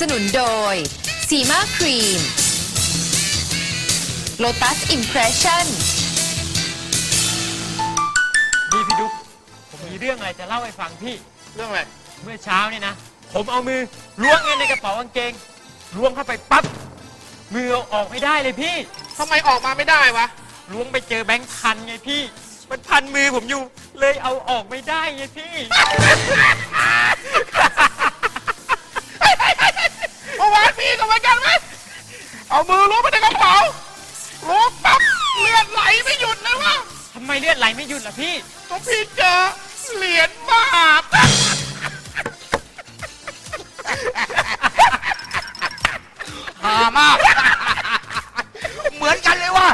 นับสนุนโดยสีมาครีม Lotus Impression พี่พี่ดุ๊กผมมีเรื่องอะไรจะเล่าให้ฟังพี่ เรื่องอะไรเมื่อเช้านี่นะ ผมเอามือล้วงเงินในกระเป๋ากางเกงล้วงเข้าไปปั๊บ มือเอาออกไม่ได้เลยพี่ ทำไมออกมาไม่ได้วะ ล้วงไปเจอแบงค์พันไงพี่ มันพันมือผมอยู่ เลยเอาออกไม่ได้ไงพี่ เมื่อวานพี่ ก็เหมือนกันไหมเอามือล้วงไปในกระเป๋าล้วงปั๊บเลือดไหลไม่หยุดเลยวะทำไมเลือดไหลไม่หยุดล่ะพี่ ก็พี่เจอเหรียญบาทหามาก เหมือนกันเลยว่ะ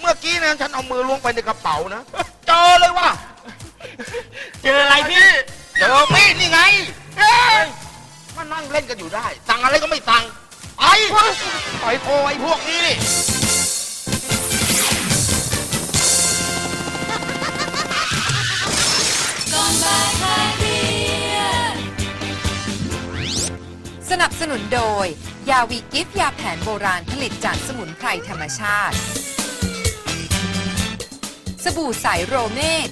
เมื่อกี้นะฉันเอามือล้วงไปในกระเป๋านะ เจอเลยว่ะ เจออะไรพี่ เจอมีดนี่ไงเอ้ยมา นั่งเล่นกันอยู่ได้ สั่งอะไรก็ไม่สั่งไปปล่อยโพไอ้พวกนี้นี่สนับสนุนโดย ยาวีกิฟยาแผนโบราณผลิตจากสมุนไพรธรรมชาติ สบู่ใสโรเมด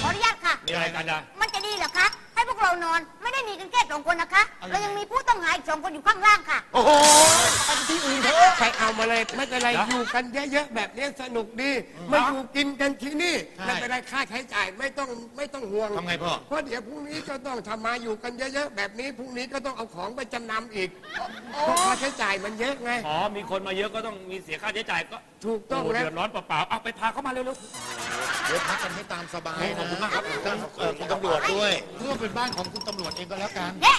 ขออนุญาตค่ะ มีอะไรกันนะมันจะดีเหรอคะ ให้พวกเรานอนไม่ได้หนีกันแค่สองคนนะคะ เรายังมีผู้ต้องหาอีกสองคนอยู่ข้างล่างค่ะ โอ้โหไปที่อื่นเถอะใครเอามาเลยไม่เป็นไรอยู่กันเยอะๆแบบนี้สนุกดีไม่อยู่กินกันที่นี่ไม่เป็นไรค่าใช้จ่ายไม่ต้องไม่ต้องห่วงทำไงพ่อ เพราะเดี๋ยวพรุ่งนี้ก็ต้องทำมาอยู่กันเยอะๆแบบนี้พรุ่งนี้ก็ต้องเอาของไปจำนำอีกเพราะค่าใช้จ่ายมันเยอะไง อ๋อ มีคนมาเยอะก็ต้องมีเสียค่าใช้จ่ายก็ถูกต้องโอ้แล้ว เดือดร้อนเปล่าๆเอาไปพาเขามาเร็ว เดี๋ยวพักกันให้ตามสบายนะขอบคุณมากครับเอ่อคุณตำรวจด้วยเพื่อเป็นบ้านของคุณตำรวจเองก็แล้วกันเด็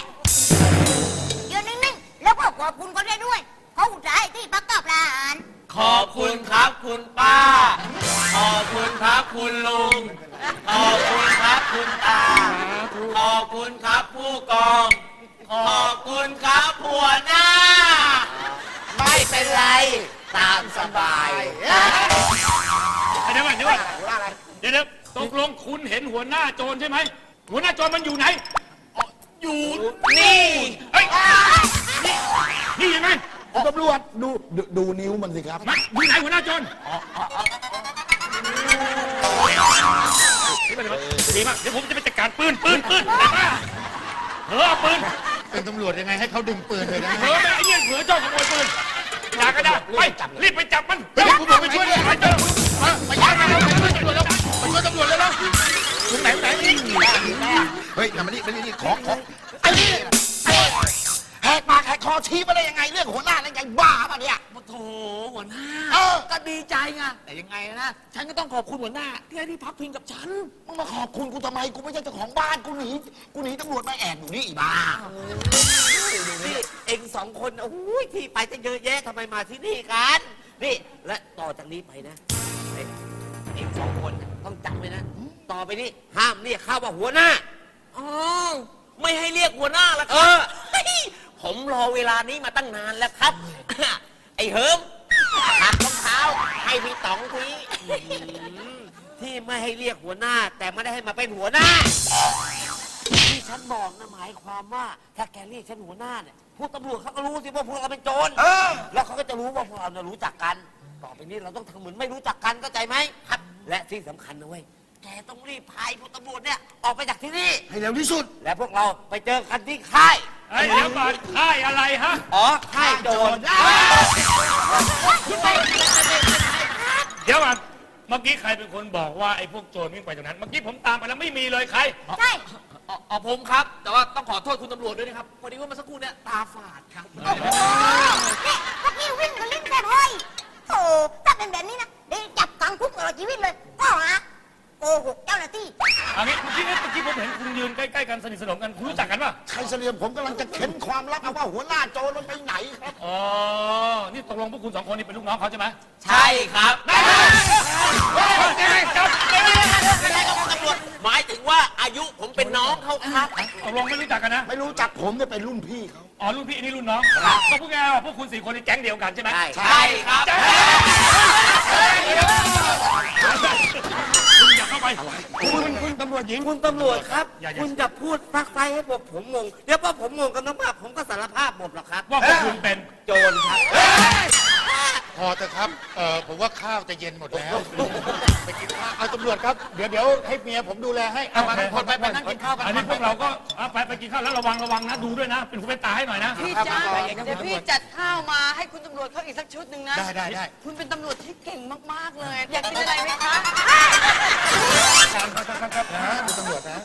ยืนนิ่งๆ แล้วก็ขอบคุณเขาได้ด้วย เขาอุตส่าห์ให้ที่พักกับร้านๆขอบคุณครับคุณป้า ขอบคุณครับคุณลุง ขอบคุณครับคุณตา ขอบคุณครับผู้กอง ขอบคุณครับหัวหน้า ไม่เป็นไร ตามสบาย เดี๋ยวก่อนเดี๋ยวก่อนเดี๋ยวเดี๋ยวตกลงคุณเห็นหัวหน้าโจรใช่ไหม หัวหน้าโจรมันอยู่ไหน อ๋ออยู่นี่เฮ้ยนี่นี่ยังไงคุณตำรวจดูดูดูนิ้วมันสิครับมาอยู่ไหนหัวหน้าโจรนี่มันดีมากเดี๋ยวผมจะไปจัดการปืนปืนปืนแต่ว่าเออเอาปืนเป็นตำรวจยังไงให้เขาดึงปืนเลยนะ เผลอไปไอ้เนี่ยเผลอเจ้าขโมยปืนอย่าก็ได้ไปรีบไปจับมันเฮ้ยคุณบอกไปช่วยด้วย ไปเจอไปช่วยตำรวจไปช่วยตำรวจแล้วไปช่วยตำรวจเลยนะถึงไหนไหน เฮ้ยมานี่มานี่นี่ขอขอไอ้นี่แหกปากแหกคอชี้มาได้ยังไงเรื่องหัวหน้าอะไรไงบ้าป่ะเนี่ยโถหัวหน้าเออ ก็ดีใจไงแต่ยังไงนะ ฉันก็ต้องขอบคุณหัวหน้า ที่ให้ที่พักพิงกับฉัน มึงมาขอบคุณกูทำไมกูไม่ใช่เจ้าของบ้านกูหนีกูหนีตำรวจมาแอบอยู่นี่อีบ้า นี่เองสองคนโอ้ยที่ไปจะเยอะแยะทำไมมาที่นี่กัน นี่และต่อจากนี้ไปนะเอ้ยเองสองคนน่ะต้องจำไว้นะ ต่อไปนี้ห้ามเรียกข้าว่าหัวหน้า อ๋อไม่ให้เรียกหัวหน้าละครับเฮ้ยผมรอเวลานี้มาตั้งนานแล้วครับ ไอ้เหิมหักรองเท้าให้พี่ต๋องทีอื้อหือที่ไม่ให้เรียกหัวหน้า แต่ไม่ได้ให้มาเป็นหัวหน้า ที่ฉันบอกนะหมายความว่าถ้าแกเรียกฉันหัวหน้าเนี่ยพวกตำรวจเขาก็รู้สิว่าพวกเราเป็นโจรแล้วเขาก็จะรู้ว่าพวกเราเนี่ยรู้จักกัน ต่อไปนี้เราต้องทำเหมือนไม่รู้จักกันเข้าใจไหมครับ และที่สำคัญนะเว้ย แกต้องรีบพายพวกตำรวจเนี่ย ออกไปจากที่นี่ ให้เร็วที่สุด และพวกเราไปเจอกันที่ค่ายไอ้เดี๋ยวก่อนค่ายอะไรฮะ อ๋อ ค่ายโจรเดี๋ยวก่อนเมื่อกี้ใครเป็นคนบอกว่าไอ้พวกโจรวิ่งไปตรงนั้น เมื่อกี้ผมตามไปแล้วไม่มีเลยใคร ใช่อ๋อผมครับ แต่ว่าต้องขอโทษคุณตำรวจด้วยนะครับพอดีว่าเมื่อสักครู่เนี่ยตาฝาดครับนี่พวกนี้วิ่งกันลิ้นแต่ห้อยโอ้ถ้าเป็นแบบนี้นะเดี๋ยวจับขังคุกตลอดชีวิตเลยก็หาโก หกเจ้าหน้าที่เอางี้เมื่อกี้เมื่อกี้ผมเห็นคุณยืนใกล้ๆกันสนิทสนมกันคุณรู้จักกันป่ะใครเสลียมผมกำลังจะเค้นความลับเอาว่าหัวหน้าโจรมันไปไหนครับ อ๋อ นี่ตกลงพวกคุณสองคนนี่เป็นลูกน้องเขาใช่ไหมใช่ครับได้จับำรวจหมายถึงว่าอายุผมเป็นน้องเขาครับตกลงไม่รู้จักกันนะ ไม่รู้จักผมเนี่ยเป็นรุ่นพี่เขาอ๋อ รุ่นพี่อันนี้รุ่นน้องก็พูดง่ายๆว่าพวกคุณสี่คนในแก๊งเดียวกันใช่ไหมใช่ใช่ครับ คุณอย่าเข้าไปคุณคุณตำรวจหญิง คุณตำรวจครับ อย่าอย่า คุณจะพูดฟักไฟให้พวกผมงง เดี๋ยวพอผมงงกันมากๆผมก็สารภาพหมดหรอกครับว่าพวกคุณเป็น โจรครับ พอเถอะครับเอ่อผมว่าข้าวจะเย็นหมดแล้ว ไปกินข้าวเอาตำรวจครับ เดี๋ยวเดี๋ยวให้เมียผมดูแลให้เอามาทุกคนไปไปนั่งกินข้าวกันอันนี้พวกเราก็เอาไปไปกินข้าวแล้วระวังระวังนะ ดูด้วยนะ เป็นหูเป็นตาให้หน่อยนะ พี่จ้าเดี๋ยวพี่จัดข้าวมาให้คุณตำรวจเขาอีกสักชุดหนึ่งนะ ได้ได้ได้คุณเป็นตำรวจที่เก่งมากๆเลย อยากกินอะไรไหมคะนะดูตำรวจนะ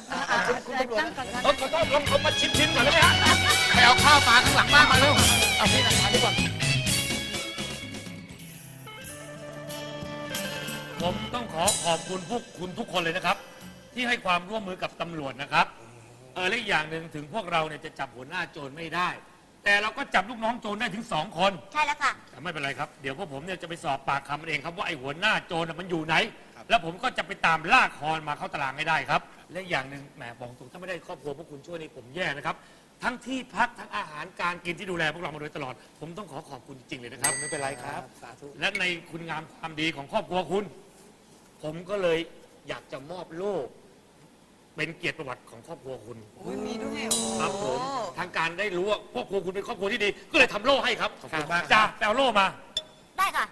คุณตำรวจนั่งก่อนนะเขาเขาเขาเขามาชิมชิมก่อนได้ไหมฮะไปเอาข้าวปลาข้างหลังบ้านมาเร็วเอาพี่นั่งทานดีกว่า ผมต้องขอขอบคุณพวกคุณทุกคนเลยนะครับ ที่ให้ความร่วมมือกับตำรวจนะครับ เออและอีกอย่างหนึ่งถึงพวกเราเนี่ยจะจับหัวหน้าโจรไม่ได้ แต่เราก็จับลูกน้องโจรได้ถึงสองคน ใช่แล้วค่ะ แต่ไม่เป็นไรครับ เดี๋ยวพวกผมเนี่ยจะไปสอบปากคำมันเองครับว่าไอ้หัวหน้าโจรน่ะมันอยู่ไหน แล้วผมก็จะไปตามล่าคอนมาเข้าตารางให้ได้ครับ และอีกอย่างหนึ่งแหมบอกตรงถ้าไม่ได้ครอบครัวพวกคุณช่วยนี่ผมแย่นะครับ ทั้งที่พักทั้งอาหารการกินที่ดูแลพวกเรามาโดยตลอด ผมต้องขอขอบคุณจริงๆเลยนะครับ ไม่เป็นไรครับ และในคุณงามความดีของครอบครัวคุณ ผมก็เลยอยากจะมอบโล่เป็นเกียรติประวัติของครอบครัวคุณอุ้ยมีด้วยเหรอครับผมทางการได้รู้ว่าครอบครัวคุณเป็นครอบครัวที่ดี ก็เลยทำโล่ให้ครับขอบคุณมากครับ จ้าแปลโล่มา ได้ค่ะ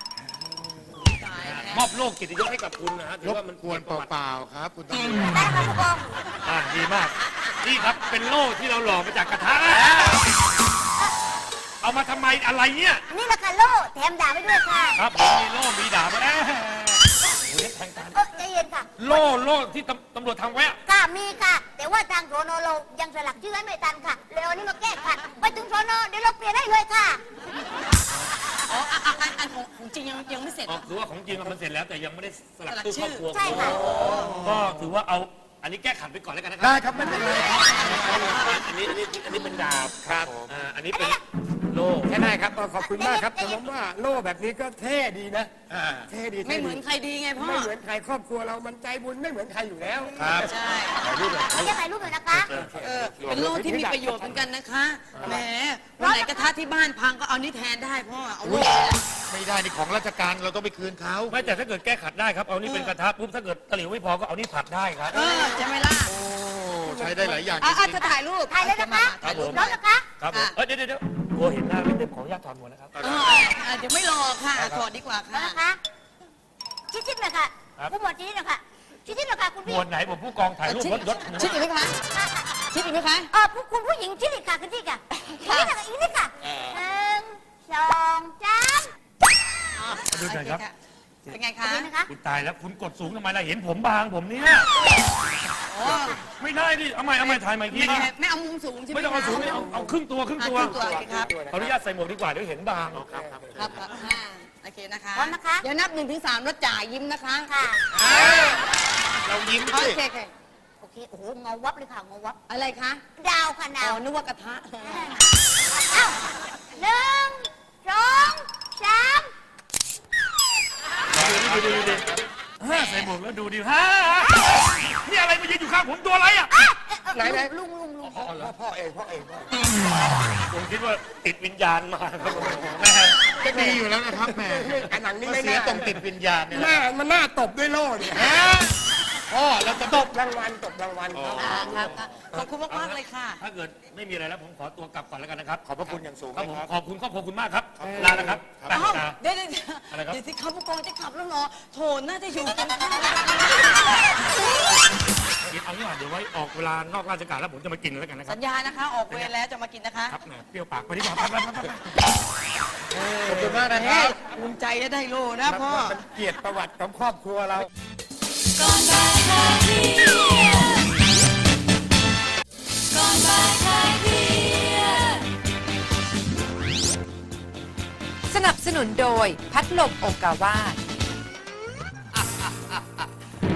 มอบโล่เกียรติยศให้กับคุณนะฮะถืรอบว่ามันกวนเกียรติประวัติเปล่าๆครับ คุณตำรวจ ได้ค่ะผู้กองอ่าดีมาก นี่ครับเป็นโล่ที่เราหล่อมาจากกระทะเอามาทำไมอะไรเนี่ยนี่แหละค่ะโล่แถมด่าไปด้วยค่ะ ครับผมมีโล่มีดาบมาแน่ โอ้ยแทงตาเออใจเย็นค่ะ โล่โล่ที่ตำตำรวจทำไว้อะค่ะมีค่ะ แต่ว่าทางโซนเรายังสลักชื่อให้ไม่ทันค่ะเลยเอานี่มาแก้ขัดไปถึงโซนเดี๋ยวเราเปลี่ยนได้เลยค่ะ อ๋ออะอะอันอันของของจริงยังยังไม่เสร็จอ๋อคือว่าของจริงอะมันเสร็จแล้วแต่ยังไม่ได้สลักสลักชื่อชื่ครออบครัวใช่ค่ะ ก็ถือว่าเอาอันนี้แก้ขัดไปก่อนแล้วกันนะครัได้ครับไม่เป็นไรครับอันนี้อันนี้อันนี้เป็นดาบครับอ่าอันนี้เป็น โล่แค่ได้ครับขอบคุณมากครับแต่ผมว่าโล่แบบนี้ก็เท่ดีนะอ่าเท่ดีไม่ท่ดีเหมือนใครดีไงพ่อ ไม่เหมือนใครครอบครัวเรามันใจบุญไม่เหมือนใครอยู่แล้วครับใช่เราจะถ่ายรูปหน่อยนะคะเออเป็นโล่ที่มีประโยชน์เหมือนกันนะคะแหมวันไหนกระทะที่บ้านพังก็เอานี่แทนได้พ่อเอาโล่ไม่ได้นี่ของราชการเราต้องไปคืนเขาไม่แต่ถ้าเกิดแก้ขัดได้ครับเอานี่เป็นกระทะปุ๊บถ้าเกิดตะหลิวไม่พอก็เอานี่ผัดได้ครับเออใช่ไหมล่ะโอ้ใช้ได้หลายอย่างจอะอะริงจะถ่ายรูปถ่ายเลยนะคะครับผมพร้อมนะคะครับผมเอ้ยเดี๋ยวเดี๋ยว ยวไม่รอค่ะถอดดีกว่าแล้วค่ะนะคะชิดๆหน่อยค่ะครับ ผู้หมวดชิดๆหน่อยค่ะชิดๆหน่อยค่ะคุณหมพี่วดไหนผมผู้กองถ่ายรูปรถยศชิดอีกไหมคะชิดอีกไหมคะ เออผู้คุณผู้หญิงชิดอีกค่ะคุณพี่ค่ะอีกนิดค่ะอีกนิดค่ะหนึ่งสองสามมาดูหน่อยครับเป็นไงโอคะเคนะคะคุณตายแล้วคุณกดสูงทำไมล่ะเห็นผมบางผมเนี่ยอ๋อไม่ได้ดิเอาใหม่เอาใหม่ถ่ายใหม่อีกทีไม่นะไม่เอามุมสูงใช่ไหมไม่ต้องเอาสูงนี่เอาเอาครึ่งตัวครึ่งอะตัวครึ่งตัวโอเคครับขออนุญาตใส่หมวกดีกว่าเดี๋ยวเห็นบางครับครับอ่าโอเคนะคะพร้อมนะคะ เดี๋ยวนับหนึ่งถึงสามแล้วจ่ายยิ้มนะคะค่ะเรายิ้มโอด้วยเคโอเคโอเคโอ้โหเงาวับเลยค่ะเงาวับอะไรคะดาวค่ะอ๋ดาวอนึกว่ากระทะเอ้าหนึ่งสองสาม ดูดูดูดูฮ่าใส่หมวกแล้วดูดิฮ่านี่อะไรมายืนอยู่ข้างผมตัวอะไรอะไหนไหนลุงลุงลุงพ่อพ่อเองพ่อเองพ่อผมคิดว่าติดวิญญาณมาครับผมแม่ก็ดีอยู่แล้วนะครับแหม่อันหนังนี่มาไม่เสียน่าตรงติดวิญญาณเนี่ยหน้ามันน่าตบด้วยโล่เนี่ยฮะ พ่อเราจะตตบบรางวัลตบรางวัลครับ อ่าครับครับขอบคุณมากๆเลยค่ะ ถ้าเกิดไม่มีอะไรแล้วผมขอตัวกลับก่อนแล้วกันนะครับขอบพระคุณอย่างสูงครับนะผมครับ ขอบคุณครอบครัวคุณมากครับลาแล้วครับไปอ้าวลาเดี๋ยวเดี๋ยวเดี๋ยวอะไรครับ เดี๋ยวที่เขาผู้กองจะขับแล้วเหรอโถน่าจะอยู่กินข้าวเดี๋ยวเอางี้ก่อนเดี๋ยวไว้ออกเวลานอกราชการแล้วผมจะมากินแล้วกันนะครัสับ ญญานะคะ ออกเวรแล้วจะมากินนะคะครับแหมเปรี้ยวปากไปดีกว่าไปไปไปไปขอบคุณมากนะครับภูมิใจจะได้โลนะพ่อ มันเกียรติประวัติของครอบครัวเรา สนับสนุนโดยพัดลมโอกาวา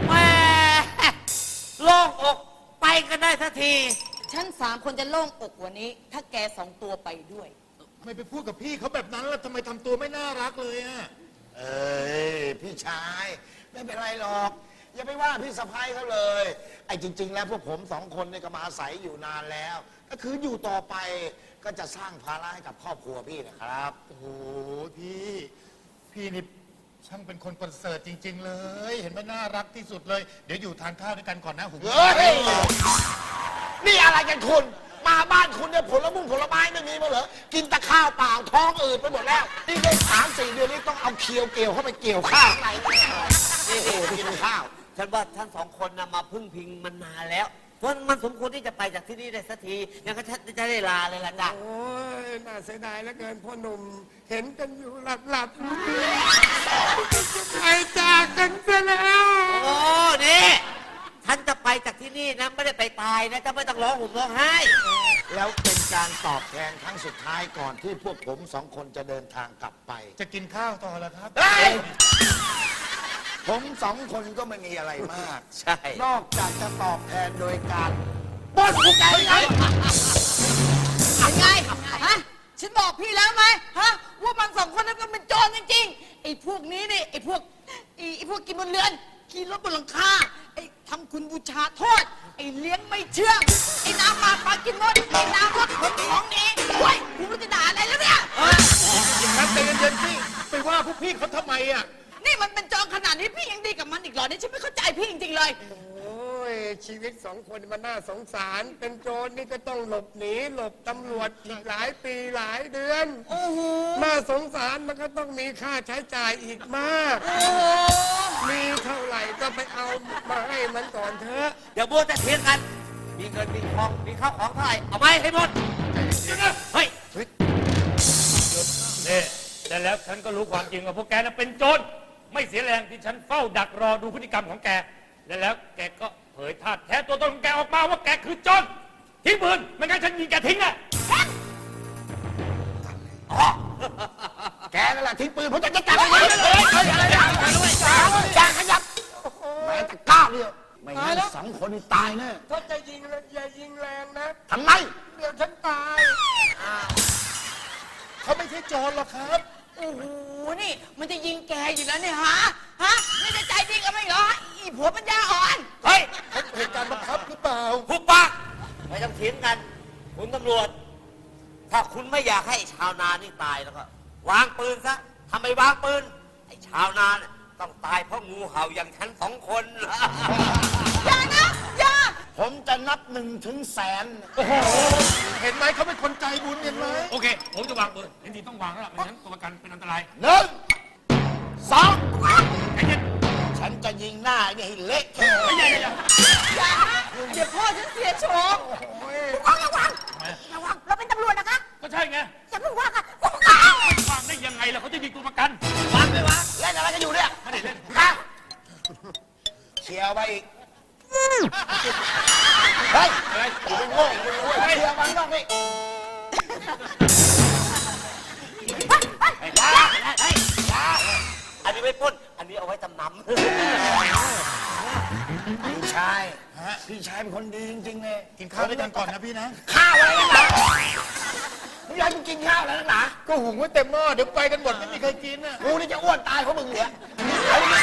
แหม่โล่งอกไปกันได้สักที ฉันสามคนจะโล่งอกกว่านี้ ถ้าแกสองตัวไปด้วยทำไมไปพูดกับพี่เขาแบบนั้นล่ะทำไมทำตัวไม่น่ารักเลยอะเอ้ยพี่ชาย ไม่เป็นไรหรอก อย่าไปว่าพี่สะพ้ายเขาเลย ไอ้จริง ๆ แล้วพวกผมสองคนเนี่ยก็มาอาศัยอยู่นานแล้ว ก็คืออยู่ต่อไปก็จะสร้างภาระให้กับครอบครัวพี่นะครับ โอ้โหพี่ พี่นี่ช่างเป็นคนประเสริฐจริง ๆ เลย เห็นไหมน่ารักที่สุดเลย เดี๋ยวอยู่ทานข้าวด้วยกันก่อนนะหุงเฮ้ย นี่อะไรกันคุณ มาบ้านคุณเนี่ยผลมุ้งผลไม้ไม่มีมาเหรอ กินแต่ข้าวเปล่าท้องอืดไปหมดแล้ว นี่ได้สามสี่เดือนนี้ต้องเอาเคียวเกี่ยวเข้าไปเกี่ยวข้าวอะไรเนี่ยนี่โอ้โหกินข้าว ฉันว่าทั้งสองคนนะมาพึ่งพิงมันนานแล้วเพราะมันสมควรที่จะไปจากที่นี่ได้สักทียังก็ฉันจะได้ลาเลยล่ะจ้ะโอ้ยน่าเสียดายเหลือเกินพ่อหนุ่ม เห็นกันอยู่หลับหลับไปจากกันซะแล้ว โอ้นี่ฉันจะไปจากที่นี่นะไม่ได้ไปตายนะจะไม่ต้องร้องห่มร้องไห้แล้วเป็นการตอบแทนครั้งสุดท้ายก่อนที่พวกผมสองคนจะเดินทางกลับไป จะกินข้าวต่อแล้วครับ เฮ้ย ผมสองคนก็ไม่มีอะไรมาก ใช่ นอกจากจะตอบแทนโดยการปล้นพวกแกไงยังไง ฮะ ฉันบอกพี่แล้วไหมฮะ ว่ามันสองคนนั้นก็เป็นโจรจริงๆ ไอ้พวกนี้นี่ไอ้พวกไอ้ไอ้พวกกินบนเรือน กินรถบนหลังคา ไอ้ทำคุณบูชาโทษ ไอ้เลี้ยงไม่เชื่องไอ้น้ำมาปลากินมด ไอ้น้ำรถขนของหนี้โอ้ยกูไม่รู้จะด่าอะไรแล้วเนี่ย อย่างนั้นใจเย็นๆพี่ไปว่าพวกพี่เขาทำไมอะ นี่มันเป็นโจรขนาดนี้พี่ยังดีกับมันอีกเหรอเนี่ยฉันไม่เข้าใจพี่จริงๆเลย โอ้ยชีวิตสองคนมันน่าสงสาร เป็นโจรนี่ก็ต้องหลบหนี หลบตำรวจอีกหลายปีหลายเดือน โอ้โห น่าสงสารมันก็ต้องมีค่าใช้จ่ายอีกมาก โอ้โหมีเท่าไหร่ก็ไปเอามาให้มันก่อนเถอะอย่าบัวแต่เถียงกัน มีเงินมีทองมีข้าวของเท่าไหร่เอาไปให้หมดเฮ้ย นี่แต่แล้วฉันก็รู้ความจริงว่าพวกแกน่ะเป็นโจร ไม่เสียแรงที่ฉันเฝ้าดักรอดูพฤติกรรมของแก และแล้วแกก็เผยท่าแท้ตัวตนของแกออกมาว่าแกคือโจรทิ้งปืนไม่งั้นฉันยิงแกทิ้งอะแกนั่นแหละทิ้งปืนผมจะจับไปเลยเฮ้ยเฮ้ยอะไรนี่ยอย่าขยับแม้แต่ก้าวเดียวไม่งั้นสองคนนี่ตายแน่ถ้าจะยิงอย่ายิงแรงนะทำไม เดี๋ยวฉันตายเขาไม่ใช่โจรหรอกครับ โอ้โห นี่ มันจะยิงแกอยู่แล้วเนี่ยฮะ ฮะไม่ได้ใจจริงกันไหมเหรอ อีผัวปัญญาอ่อน เฮ้ยเหตุการณ์บังคับหรือเปล่าหุบปากไม่ต้องเถียงกัน คุณตำรวจ ถ้าคุณไม่อยากให้ไอ้ชาวนานี่ตายแล้วก็ วางปืนซะทำไมวางปืน ไอ้ชาวนาเนี่ยต้องตายเพราะงูเห่าอย่างฉันสองคนอย่านะอย่า ผมจะนับหนึ่งถึงแสน เห็นไหมเขาเป็นคนใจบุญเห็นไหมโอเค ผมจะวางปืนจริงๆต้องวางแล้วล่ะไม่งั้นตัวประกันเป็นอันตรายหนึ่งสองใจเย็นฉันจะยิงหน้าไอ้นี่ให้เละเทะไม่ใช่ไม่ใช่อย่านะเดี๋ยวพ่อฉันเสียโฉม นี้เอาไว้จำนำพี่ชายฮะพี่ชายเป็นคนดีจริงๆเลยกินข้าวด้วยกันก่อนนะพี่นะ ข้าวอะไรนักหนามึงอยากให้กูกินข้าวอะไรนักหนาก็หุงไว้เต็มหม้อเดี๋ยวไปกันหมดไม่มีใครกินอะกูนี่จะอ้วนตายเพราะมึงเหรอเอาดิ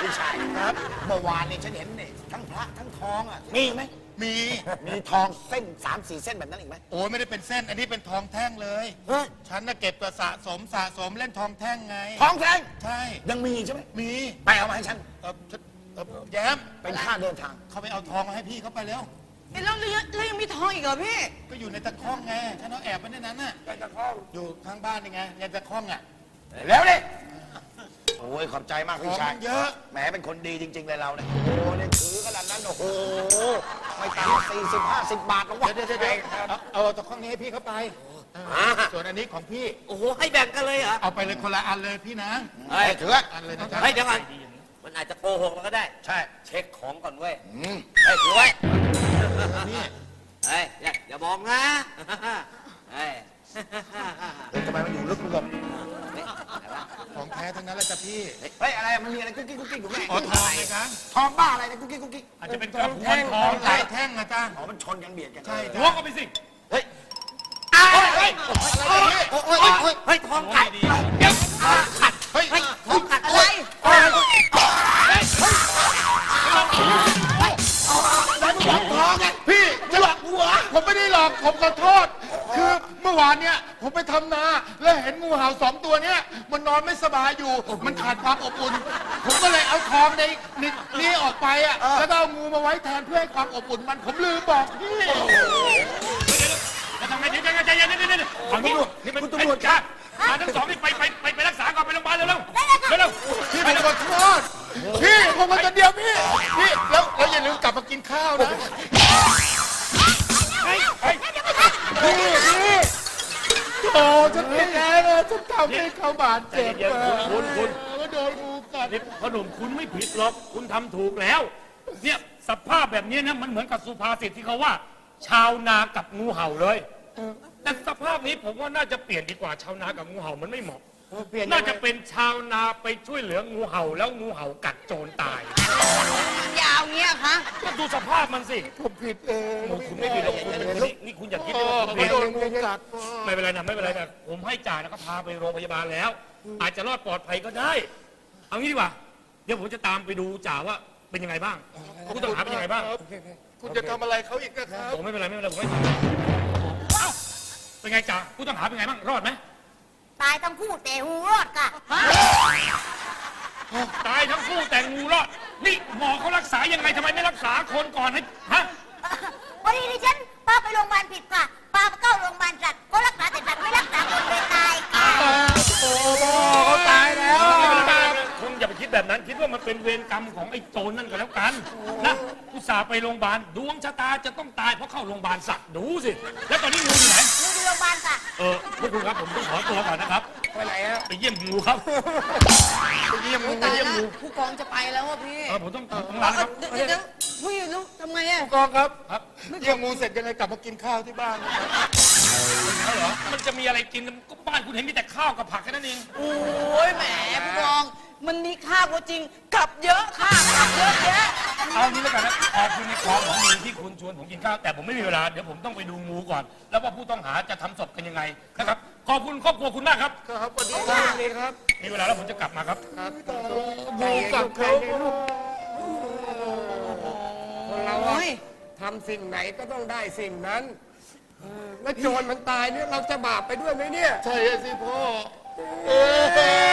พี่ชายครับ เมื่อวานนี่ฉันเห็นนี่ทั้งพระทั้งทองอะ มีไหม มีมีทองเส้นสามสี่เส้นแบบนั้นอีกไหมโอ้ยไม่ได้เป็นเส้น อันนี้เป็นทองแท่งเลย เฮ้ยฉันน่ะเก็บตัวสะสมสะสมเล่นทองแท่งไง ทองแทงใช่ยังมีใช่ไหมมีไปเอามาให้ฉันเออฉันเออแย้มเป็นค่าเดินทาง เขาไปเอาทองมาให้พี่เขาไปแล้วเอ้ยแล้วแล้วยังแล้วยังมีทองอีกเหรอพี่ ก็อยู่ในตะข้องไงฉันเอาแอบไว้ในนั้นน่ะไปตะข้องอยู่ข้างบ้านนี่ไงในตะข้องอะ แล้วดิ โอ้ยขอบใจมากขพี่องชามัยนเยอะ แหมเป็นคนดีจริง ๆ เลยเราเนี่ย โอ้โหเนี่ยถือขนาดนั้น โอ้โห ไม่ต่ำสี่สิบห้าสิบบาทหรอกวะเดี๋ยวเดี๋ยวเดี๋ยวเอาเอาตะข้องนี้ให้พี่เขาไปส่วนอันนี้ของพี่ โอ้โห ให้แบ่งกันเลยเหรอเอาไปเลยคนละอันเลยพี่นะ เฮ้ยถือว่าอันเลยนะจ๊ะเฮ้ยเดี๋ยวก่อนมันอาจจะโกหกเราก็ได้ ใช่ เช็คของก่อนเว้ยอืมเฮ้ยถือไว้นี่เฮ้ยอย่าอย่ามองนะเฮ้ย เฮ้ยทำไมมันอยู่ลึกเหลือเกิน ของแท้ทั้งนั้นแหละจ้ะพี่ เฮ้ยอะไรมันมีอะไรกุ๊กกิ๊กกุ๊กกิ๊กอยู่แมอ๋อทองไหงจ๊ะ ทองบ้าอะไรนะกุ๊กกิ๊กกุ๊กกิ๊กอาจจะเป็นกระพุ้นทองหลายแท่งนะจ๊ะ อ๋อมันชนกันเบียดกันใช่จ้ล้วงเข้ไปสิ เฮ้ยเฮ้ยเฮ้ยโอ้ยโอ้ยโอ้ยเฮ้ยทองกัดเดี๋ยขัดเฮ้ยทองกัดอะไรเฮ้ยแล้วมึงหลอกทองไงพี่จะหลอกหัวผมไม่ได้หลอกผมขอโทษ เมื่อวานเนี่ยผมไปทำนา แล้วเห็นงูเห่าสองตัวเนี้ยมันนอนไม่สบายอยู่ มันขาดความอบอุ่น ผมก็เลยเอาทองในนี่นี่ออกไปอะแล้วก็เอางูมาไว้แทนเพื่อให้ความอบอุ่นมันผมลืมบอกพี่จะทำไงเดี๋ยวใจเย็นใจเย็นใจเย็นเอางี้นี่มันตำรวจจ้ามาทั้งสองนี่ไปไปไปไปรักษาก่อนไปโรงพยาบาลเร็วเร็วเร็วพี่ผมขอโทษพี่ผมมาคนเดียวพี่พี่แล้วแล้วอย่าลืมกลับมากินข้าวนะ พี่พี่โอ้ฉันผิดแล้วนะฉันทำให้เขาบาดเจ็บเย็นคุณคุณคุณก็โดนงูกัดนี่พ่อหนุ่มคุณไม่ผิดหรอกคุณทำถูกแล้ว เนี่ยสภาพแบบนี้นะมันเหมือนกับสุภาษิตที่เขาว่า ชาวนากับงูเห่าเลยแต่สภาพนี้ผมว่าน่าจะเปลี่ยนดีกว่าชาวนากับงูเห่ามันไม่เหมาะ เปลี่ยนน่าจะเป็นชาวนาไปช่วยเหลืองูเห่าแล้วงูเห่ากัดโจรตาย ยาวเงี้ยคะก็ดูสภาพมันสิผมผิดเองคุณไม่ผิดหรอกคุณนี่นี่คุณอย่าคิดเลยว่าคุณผิดโดนงูกัดไม่เป็นไรนะไม่เป็นไรนะผมให้จ่ายแล้วก็พาไปโรงพยาบาลแล้ว อาจจะรอดปลอดภัยก็ได้ เอางี้ดีกว่า เดี๋ยวผมจะตามไปดูจ่าว่าเป็นยังไงบ้างผู้ต้องหาเป็นยังไงบ้างคุณจะทำอะไรเขาอีกนะครับ ผมไม่เป็นไรไม่เป็นไรผมไม่ทำเอ้าเป็นไงจ่าผู้ต้องหาเป็นไงบ้างรอดไหมตายทั้งคู่แต่หูรอดค่ะ ตายทั้งคู่แต่งูรอด นี่หมอเขารักษายังไงทำไมไม่รักษาคนก่อนให้ฮะวันนี้ดิฉันพาไปโรงพยาบาลผิดค่ะพาไปเข้าโรงพยาบาลสัตว์ก็รักษาแต่สัตว์ไม่รักษาคนเลยตายค่ะโอ้โหเขาตายแล้ว คงอย่าไปคิดแบบนั้นคิดว่ามันเป็นเวรกรรมของไอ้โจรนั่นก็แล้วกันนะอุตส่าห์ไปโรงพยาบาลดวงชะตาจะต้องตายเพราะเข้าโรงพยาบาลสัตว์ดูสิแล้วตอนนี้งูอยู่ไหน ดูที่โรงพยาบาลค่ะ เออพวกคุณครับผมต้องขอตัวก่อนนะครับ ไปไหนฮะ ไปเยี่ยมงูครับ ไปเยี่ยมงูไปตายเยี่ยมแล้วงูผู้กองจะไปแล้วอะพี่เออผมต้องต้องลานะครับเดี๋ยวเดี๋ยวพี่ลูกทำไงอะ กองครับ ครับ เยี่ยมงูเสร็จยังไงกลับมากินข้าวที่บ้านนะครับแล้วเหรอมันจะมีอะไรกินก็บ้านคุณเห็นมีแต่ข้าวกับผักแค่นั้นเอง โอ้ยแหมผู้กอง มันมีข้าวก็จริงกลับเยอะค่ะกลับเยอะแยะเอางี้แล้วกันนะขอบคุณในความหวังดีที่คุณชวนผมกินข้าวแต่ผมไม่มีเวลาเดี๋ยวผมต้องไปดูงูก่อน แล้วว่าผู้ต้องหาจะทำศพกันยังไงนะครับขอบคุณครอบครัวคุณมากครับครับสวัสดีครับสวัสดีครับมีเวลาแล้วผมจะกลับมาครับงูกัดเขาคนเราอะทำสิ่งไหนก็ต้องได้สิ่งนั้นเออแล้วโจรมันตายเนี่ยเราจะบาปไปด้วยไหมเนี่ย ใช่สิพ่อเออ